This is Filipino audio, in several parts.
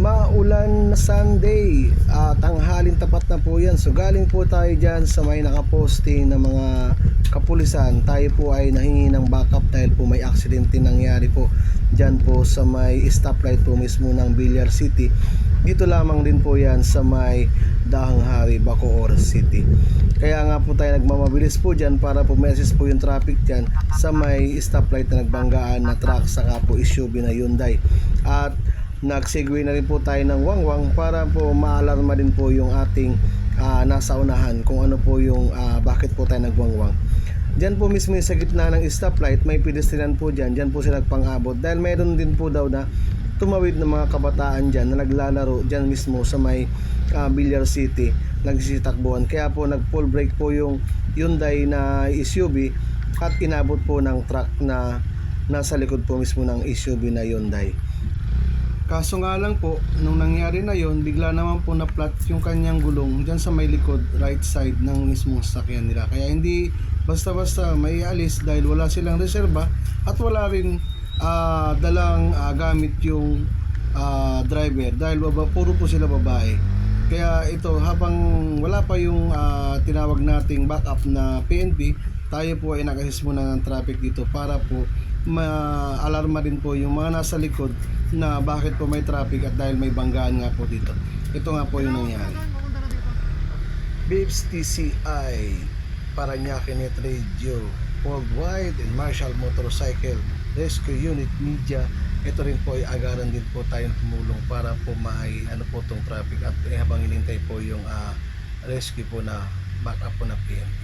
Maulan na Sunday, ah, tanghalin tapat na po yan. So galing po tayo dyan sa may nakaposting na mga kapulisan. Tayo po ay nahingi ng backup dahil po may aksidente nangyari po dyan po sa may stoplight po mismo ng Villar City. Dito lamang din po yan sa may Dahang Hari, Bacoor City. Kaya nga po tayo nagmamabilis po dyan para po message po yung traffic dyan sa may stoplight na nagbanggaan na truck saka po SUV na Hyundai. At nagsegue na rin po tayo ng wangwang para po maalarma din po yung ating ah, nasa unahan kung ano po yung ah, bakit po tayo nagwangwang. Diyan po mismo sa gitna ng stoplight, may pedestrian po dyan, dyan po sila nagpang-abot dahil mayroon din po daw na tumawid ng mga kabataan dyan na naglalaro dyan mismo sa may ah, Villar City. Nagsisitakbuhan kaya po nag full brake po yung Hyundai na SUV at inabot po ng truck na nasa likod po mismo ng SUV na Hyundai Kaso nga lang po, nung nangyari na yon, bigla naman po na-flat yung kanyang gulong dyan sa may likod, right side ng mismong sasakyan nila. Kaya hindi basta-basta may alis dahil wala silang reserba at wala rin ah, dalang ah, gamit yung ah, driver dahil baba, puro po sila babae. Kaya ito, habang wala pa yung ah, tinawag nating backup na PNP, tayo po ay nag-assist muna ng traffic dito para po ma-alarma din po yung mga nasa likod na bakit po may traffic at dahil may banggaan nga po dito. Ito nga po yung nangyari. Bibs TCI, Paranaque Net Radio, Worldwide and Marshall Motorcycle Rescue Unit Media. Ito rin po ay agaran din po tayong tumulong para po maay ano po tong traffic at eh, habang inintay po yung ah, rescue po na backup po na PNP.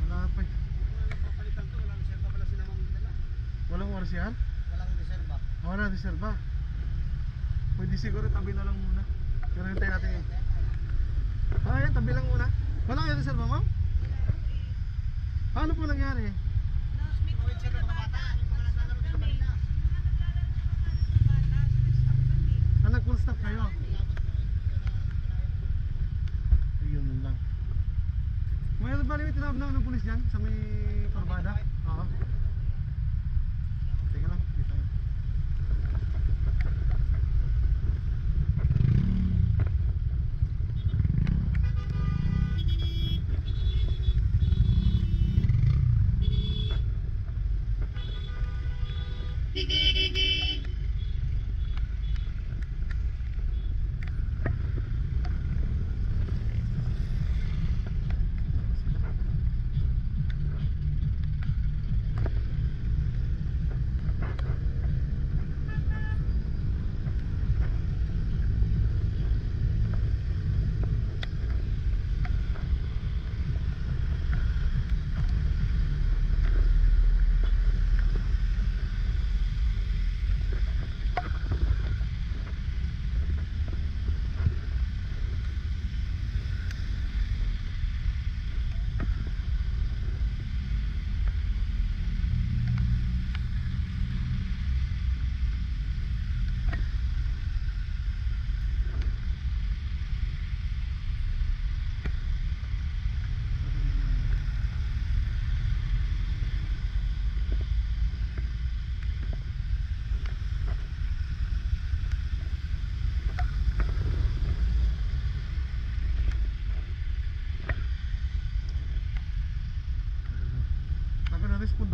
Wala pa. eh. Walang oras yan? Walang reserba. Wala reserva. Pwede siguro tabi na lang muna. Pero hintayin natin yun. Ah, yan, tabi lang muna. Wala kayo reserva, ma'am? Paano po nangyari? Ah, nag-full stop kayo? Ayun lang. Mayroon ba rin tinawag na ng pulis dyan sa may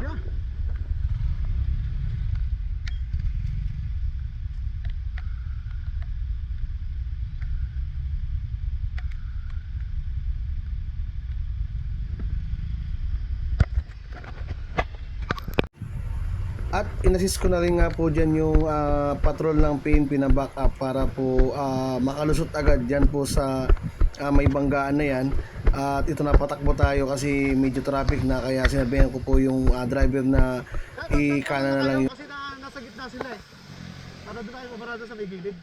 Yeah. At inassist ko na rin nga po dyan yung uh, patrol ng PNP na backup para po uh, makalusot agad dyan po sa uh, may banggaan na yan at ito na patakbo tayo kasi medyo traffic na kaya sinabihan ko po yung ah, driver na i-kana na lang yung Kasi na, nasa gitna sila eh. Para doon tayo paparado sa may gilid.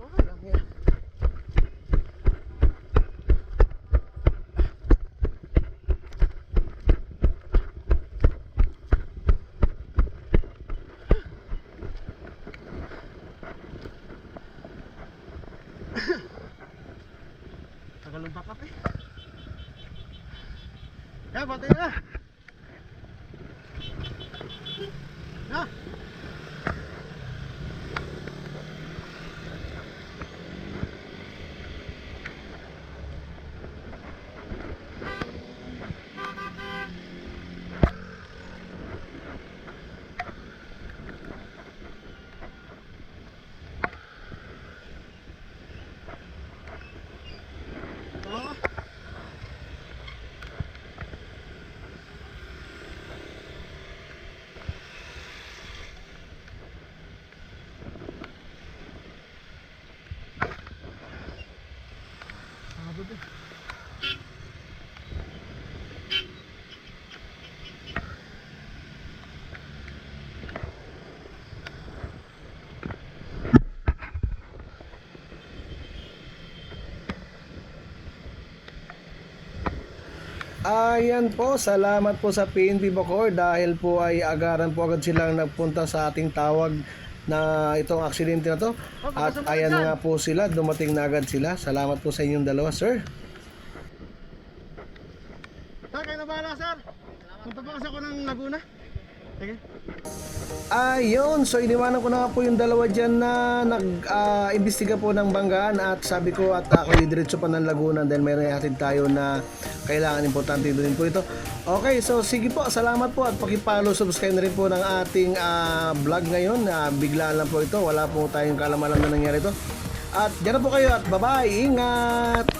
Okay lang yan. Tagal ng backup eh. Na. Na. Ayan po, salamat po sa PNP Bacor dahil po ay agaran po agad silang nagpunta sa ating tawag na itong aksidente na to. At ayan nga po sila, dumating na agad sila. Salamat po sa inyong dalawa, sir. Sir, kayo na bahala, sir. Punta pa kasi ako ng Laguna. Sige. Ayun, so iniwanan ko na po yung dalawa dyan na nag-imbestiga po ng banggaan at sabi ko at ako diretso pa ng Laguna dahil may hatid tayo na kailangan importante din po ito. Okay, so sige po, salamat po at pakipalo, subscribe na rin po ng ating ah, vlog ngayon. na biglaan lang po ito, wala po tayong kalamalan na nangyari ito. At dyan na po kayo at bye-bye, ingat!